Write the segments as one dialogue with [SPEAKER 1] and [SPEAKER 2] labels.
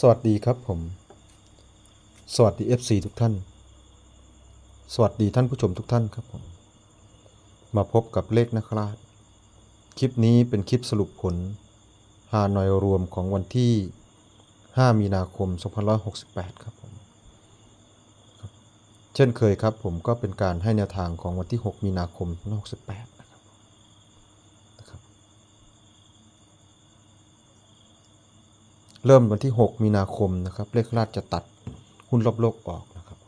[SPEAKER 1] สวัสดีครับผม สวัสดี FC ทุกท่าน สวัสดีท่านผู้ชมทุกท่านครับผม มาพบกับเลขนะครับ คลิปนี้เป็นคลิปสรุปผลฮานอยรวมของวันที่ 5 มีนาคม 2568 ครับผม เช่นเคยครับผมก็เป็นการให้แนวทางของวันที่ 6 มีนาคม 2568 นะครับนะครับ เริ่มวันที่ 6 มีนาคมนะครับเลขราชจะตัดหุ้นรอบโลกออกนะครับ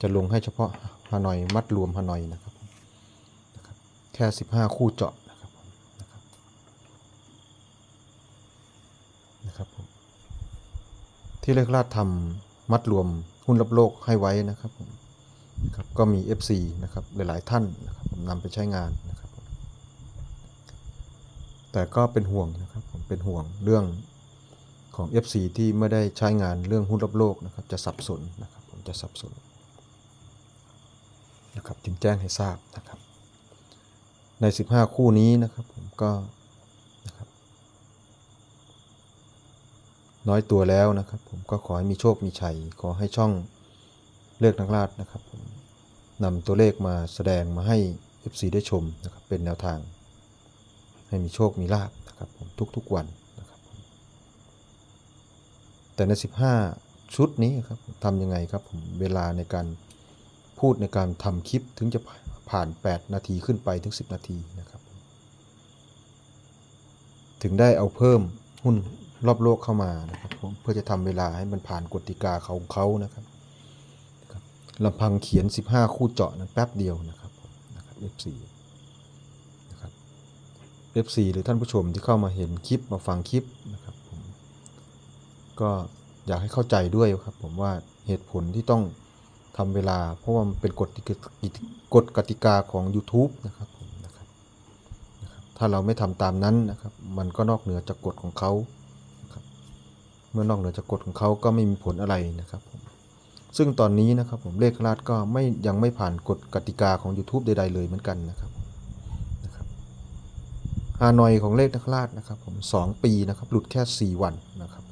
[SPEAKER 1] จะลงให้เฉพาะฮานอยมัดรวมฮานอยนะครับนะครับ แค่ 15 คู่เจาะนะครับนะครับนะครับที่เลขราชทำมัดรวมหุ้นรอบโลกให้ไว้นะครับผมนะครับก็มี FC นะครับหลาย ๆ ท่านนะครับนำไปใช้งานนะครับ แต่ก็เป็นห่วงนะครับผมเป็นห่วงเรื่อง ของ FC ที่ไม่ได้ใช้งานเรื่องหุ้นรอบโลกนะครับจะสับสนนะครับผมจะสับสนนะครับจึงแจ้งให้ทราบนะครับ ใน 15 คู่นี้นะครับผมก็นะครับน้อยตัวแล้วนะครับ ผมก็ขอให้มีโชคมีชัย ขอให้ช่องเลือกนักลาดนะครับผมนำตัวเลขมาแสดงมาให้ FC ได้ชมนะครับเป็นแนวทาง ให้มีโชคมีลาบนะครับผมทุกๆวัน แต่ใน 15 ชุดนี้ครับทำยังไงครับผมเวลาในการพูดในการทำคลิปถึงจะผ่าน 8 นาทีขึ้นไปถึง 10 นาทีนะครับ ถึงได้เอาเพิ่มหุ้นรอบโลกเข้ามานะครับเพื่อจะทำเวลาให้มันผ่านกติกาเขาของเขานะครับครับลำพังเขียน 15 คู่เจาะนั้นแป๊บเดียวนะครับนะครับ F4 นะครับ F4 หรือท่านผู้ชมที่เข้ามาเห็นคลิปมาฟังคลิปนะครับ ก็อยากให้เข้าใจด้วยครับ ผมว่าเหตุผลที่ต้องทำเวลา เพราะว่ามันเป็นกฎกติกฎกติกาของ YouTube นะครับผมนะครับ ถ้าเราไม่ทำตามนั้นนะครับ มันก็นอกเหนือจากกฎของเขานะครับเมื่อนอกเหนือจากกฎของเขาก็ไม่มีผลอะไรนะครับผมซึ่งตอนนี้นะครับผมเลขราชก็ไม่ยังไม่ผ่านกฎกติกาของ YouTube ใดๆเลยเหมือนกันนะครับนะครับฮานอยของเลขนักราชนะครับผมสองปีนะครับหลุดแค่ 4 วันนะครับ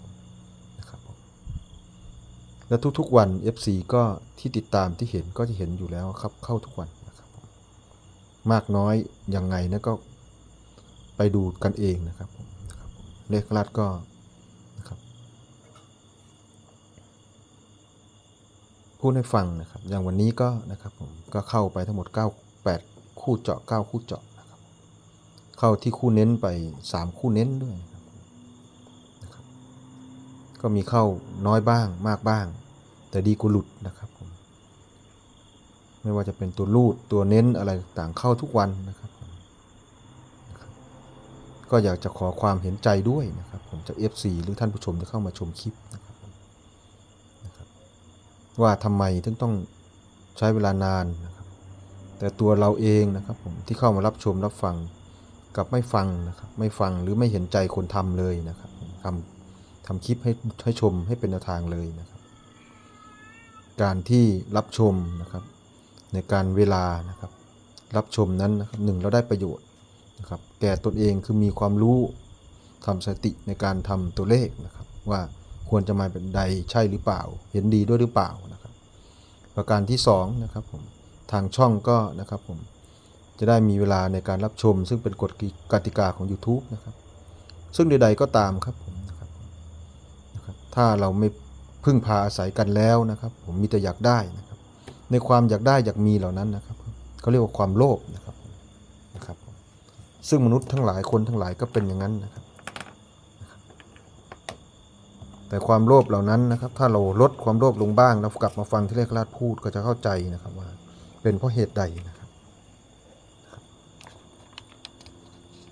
[SPEAKER 1] และทุกๆวัน FC ก็ที่ติดตามที่เห็นก็จะเห็นอยู่แล้วครับ เข้าทุกวันนะครับ มากน้อยยังไงนะก็ไปดูกันเองนะครับผมนะครับผมเลขลัดก็นะครับพูดให้ฟังนะครับ อย่างวันนี้ก็นะครับผมก็เข้าไปทั้งหมด 9 8 คู่เจาะ 9 คู่เจาะนะครับเข้าที่คู่เน้นไป 3 คู่เน้นด้วยนะครับนะครับก็มีเข้าน้อยบ้างมากบ้าง แต่ดีกว่าหลุดนะครับผมไม่ว่าจะเป็นตัวรูดตัวเน้นอะไรต่างเข้าทุกวันนะครับผมนะครับ ก็อยากจะขอความเห็นใจด้วยนะครับ ผมจาก FC หรือท่านผู้ชมที่เข้ามาชมคลิปนะครับนะครับ ว่าทำไมถึงต้องใช้เวลานานนะครับ แต่ตัวเราเองนะครับ ผมที่เข้ามารับชมรับฟังกับไม่ฟังนะครับ ไม่ฟังหรือไม่เห็นใจคนทำเลยนะครับทำทำคลิปให้ให้ชมให้เป็นแนวทางเลยนะครับ การที่รับชมนะครับ ในการเวลานะครับ รับชมนั้นนะครับหนึ่งเราได้ประโยชน์นะครับแก่ตนเองคือมีความรู้ทำสติในการทำตัวเลขนะครับ ว่าควรจะมาเป็นใดใช่หรือเปล่า เห็นดีด้วยหรือเปล่านะครับ ประการที่สองนะครับผมทางช่องก็นะครับผมจะได้มีเวลาในการรับชม ซึ่งเป็นกฎกติกาของ YouTube นะครับ ซึ่งใดๆก็ตามครับผมนะครับถ้าเราไม่ พึ่งพาอาศัยกันแล้วนะครับ ผมมีแต่อยากได้นะครับ ในความอยากได้อยากมีเหล่านั้นนะครับเขาเรียกว่าความโลภนะครับนะครับ ซึ่งมนุษย์ทั้งหลายคนทั้งหลายก็เป็นอย่างนั้นนะครับนะครับแต่ความโลภเหล่านั้นนะครับ ถ้าเราลดความโลภลงบ้างแล้วกลับมาฟังที่เลขราชพูดก็จะเข้าใจนะครับว่า เป็นเพราะเหตุใดนะครับ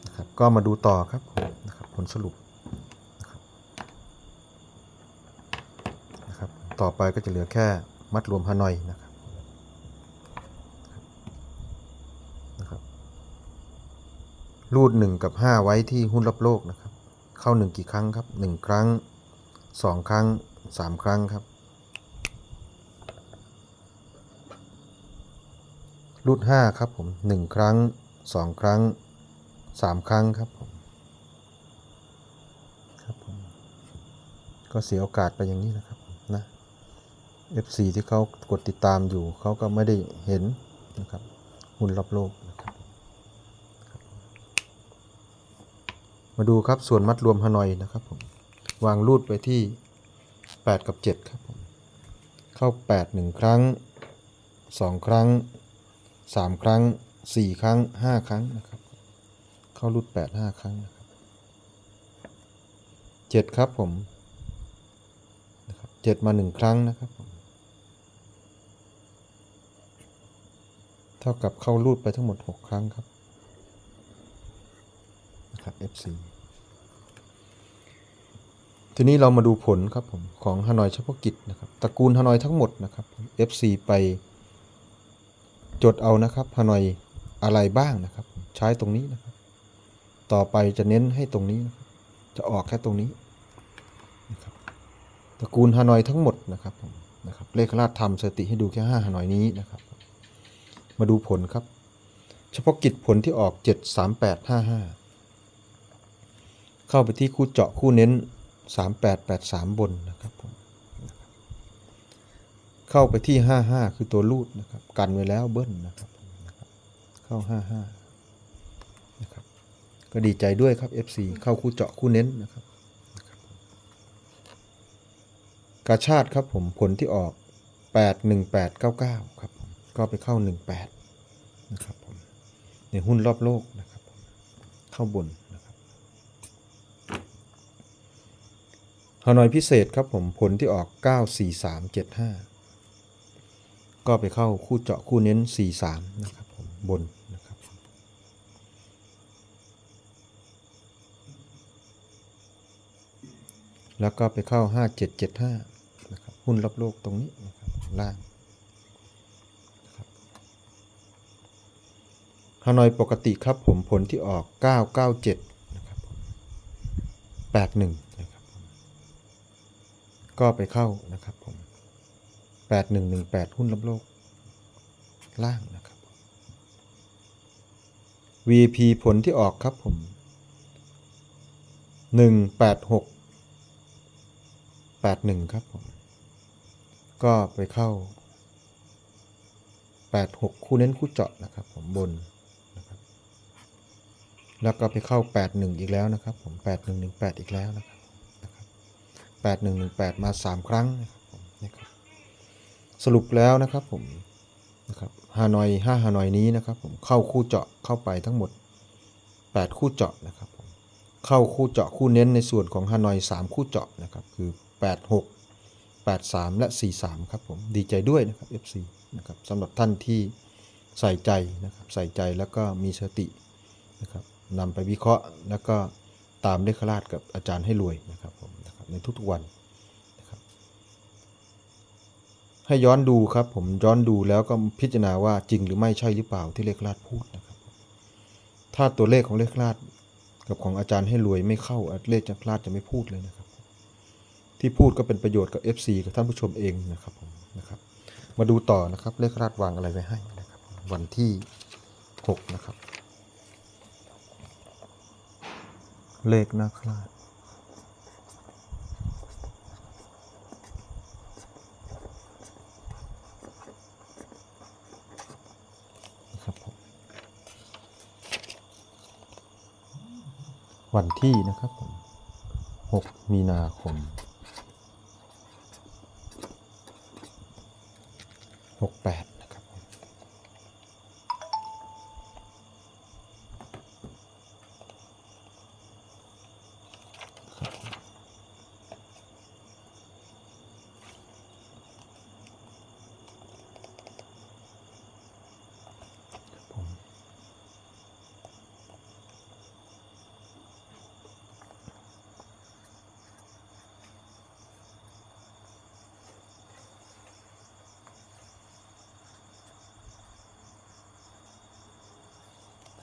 [SPEAKER 1] นะครับ ก็มาดูต่อครับผมนะครับผลสรุปนะครับนะครับ ต่อไปก็จะเหลือแค่มัดรวมฮานอยนะครับนะครับรูดหนึ่งกับห้าไว้ที่หุ้นรอบโลกนะครับ เข้าหนึ่งกี่ครั้งครับหนึ่งครั้งสองครั้งสามครั้งครับ รูดห้าครับผมหนึ่งครั้งสองครั้งสามครั้งครับผมครับผมก็เสียโอกาสไปอย่างนี้นะครับ FC ที่เขากดติดตามอยู่เขาก็ไม่ได้เห็นนะครับหุ้นรอบโลกนะครับ มาดูครับส่วนมัดรวมฮานอยนะครับผมวางรูดไปที่ 8 กับ 7 ครับผมเข้า 8 1 ครั้ง 2 ครั้ง 3 ครั้ง 4 ครั้ง 5 ครั้งนะครับ เข้ารูด 8 5 ครั้งนะครับ7ครับผมนะครับ7มา 1 ครั้งนะครับผม ท่ากับเข้ารูดไปทั้งหมด 6 ครั้งครับนะครับ FC ทีนี้เรามาดูผลครับผมของฮานอยเฉพาะกิจนะครับตระกูลฮานอยทั้งหมดนะครับ FC ไปจดเอานะครับฮานอยอะไรบ้างนะครับ ใช้ตรงนี้นะครับ ต่อไปจะเน้นให้ตรงนี้นะครับจะออกแค่ตรงนี้นะครับตระกูลฮานอยทั้งหมดนะครับผมนะครับเลขราชทำสถิติให้ดูแค่5ฮานอยนี้นะครับ มาดูผลครับ เฉพาะกิจผลที่ออก 73855 เข้าไปที่คู่เจาะคู่เน้น 3883 บนนะครับผมนะครับเข้าไปที่ 55 คือตัวรูดนะครับ กันไว้แล้วเบิ้ลนะครับ เข้า 55 นะครับ ก็ดีใจด้วยครับ FC เข้าคู่เจาะคู่เน้นนะครับนะครับกาชาติครับผมผลที่ออก 81899 ครับ ก็ไปเข้า 18 นะครับผมในหุ้นรอบโลกนะครับเข้าบนนะครับฮานอยพิเศษครับผมผลที่ออก 94375 ก็ไปเข้าคู่เจาะคู่เน้น 43 นะครับผมบนนะครับแล้วก็ไปเข้า 5775 นะครับหุ้นรอบโลกตรงนี้นะครับล่าง ฮานอยปกติครับผมผลที่ออก 997 นะครับ81 นะครับ ก็ไปเข้านะครับผม 8118 หุ้นรับโลก ล่างนะครับ VP ผลที่ออกครับผม 186 81 ครับผม ก็ไปเข้า 86 คู่เน้นคู่เจาะนะครับผมบน แล้วก็ไปเข้า 81 อีกแล้วนะครับผม 8118 อีกแล้วนะครับ8118 มา 3 ครั้งนะครับผมนะครับสรุปแล้วนะครับผมนะครับฮานอย5ฮานอยนี้นะครับผมเข้าคู่เจาะเข้าไปทั้งหมด 8 คู่เจาะนะครับผมเข้าคู่เจาะคู่เน้นในส่วนของฮานอย 3 คู่เจาะนะครับคือ 86 83 และ 43 ครับผมดีใจด้วยนะครับ FC นะครับสำหรับท่านที่ใส่ใจนะครับใส่ใจแล้วก็มีสตินะครับ นำไปวิเคราะห์ แล้วก็ตามเลขราชกับอาจารย์ให้รวยนะครับผมนะครับในทุกๆวันนะครับให้ย้อนดูครับผมย้อนดูแล้วก็พิจารณาว่าจริงหรือไม่ใช่หรือเปล่าที่เลขราชพูดนะครับ ถ้าตัวเลขของเลขราชกับของอาจารย์ให้รวยไม่เข้าเลขจากราชจะไม่พูดเลยนะครับ ที่พูดก็เป็นประโยชน์กับ FC กับท่านผู้ชมเองนะครับผมนะครับมาดูต่อนะครับเลขราชวางอะไรไว้ให้นะครับวันที่ 6 นะครับ เลขนาคราชนะครับผมวันที่นะครับผม 6 มีนาคม 68 นะครับผม ผม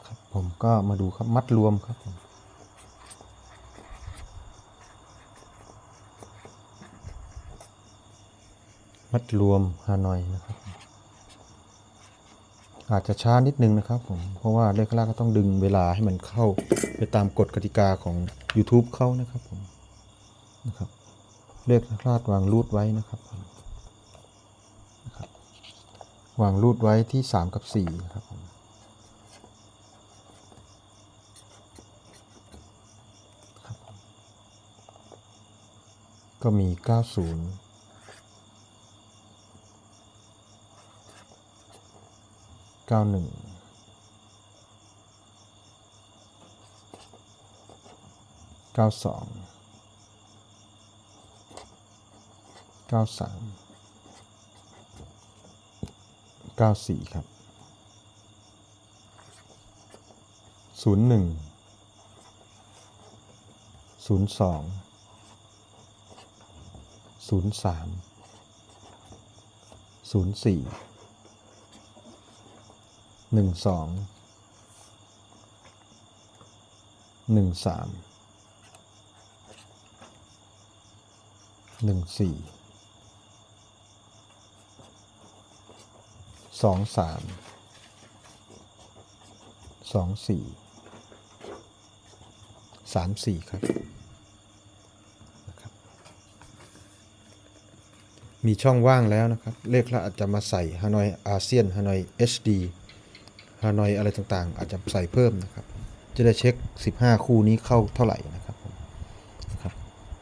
[SPEAKER 1] ครับ ผมก็มาดูครับมัดรวมครับผมมัดรวมฮานอยนะครับ อาจจะช้านิดนึงนะครับผมเพราะว่าเลขล่าก็ต้องดึงเวลาให้มันเข้าไปตามกฎกติกาของ YouTube เขานะครับผมนะครับเลขคลาดวางรูดไว้นะครับนะครับ วางรูดไว้ที่สามกับสี่นะครับผมครับผม ก็มีเก้าศูนย์เก้าหนึ่งเก้าสองเก้าสามเก้าสี่ครับศูนย์หนึ่งศูนย์สอง ศูนย์สามศูนย์สี่หนึ่งสองหนึ่งสามหนึ่งสี่สองสามสองสี่สามสี่ครับ มีช่องว่างแล้วนะครับ เลขละอาจจะมาใส่ฮานอยอาเซียนฮานอย HD ฮานอยอะไรต่างๆ อาจจะใส่เพิ่มนะครับ จะได้เช็ค 15 คู่นี้เข้าเท่าไหร่นะครับครับ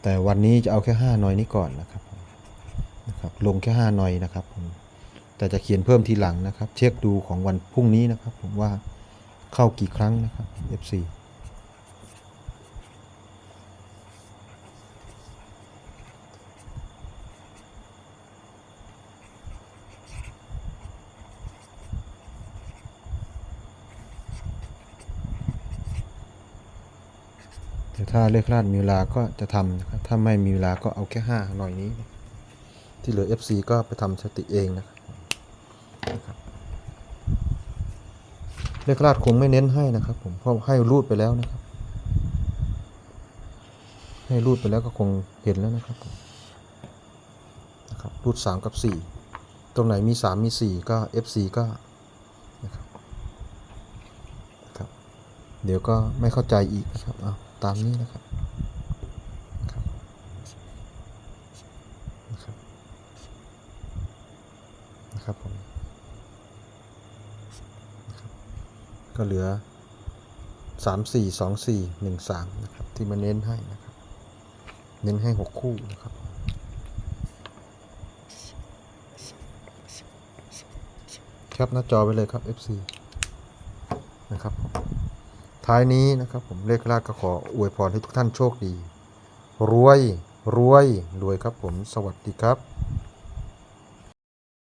[SPEAKER 1] แต่วันนี้จะเอาแค่5นอยนี้ก่อนนะครับนะครับ ลงแค่5นอยนะครับผมแต่จะเขียนเพิ่มทีหลังนะครับ เช็คดูของวันพรุ่งนี้นะครับ ผมว่าเข้ากี่ครั้งนะครับ FC แต่ถ้าเลขลาดมีเวลาก็จะทำนะครับถ้าไม่มีเวลาก็เอาแค่ห้าหน่อยนี้ ที่เหลือ FC ก็ไปทำสติเองนะครับเลขลาดคงไม่เน้นให้นะครับ ผมเพราะให้รูดไปแล้วนะครับ ให้รูดไปแล้วก็คงเห็นแล้วนะครับผมนะครับรูดสามกับสี่ตรงไหนมีสามมีสี่ก็ FC ก็นะครับนะครับ เดี๋ยวก็ไม่เข้าใจอีกนะครับเอา ตามนี้นะครับนะครับนะครับผมก็เหลือสามสี่สองสี่หนึ่งสามนะครับ ที่มาเน้นให้นะครับ เน้นให้หกคู่นะครับครับหน้าจอไปเลยครับ FC นะครับผม ท้ายนี้นะครับผมเลขลากก็ขออวยพรให้ทุกท่านโชคดี รวยรวยรวยครับผมสวัสดีครับ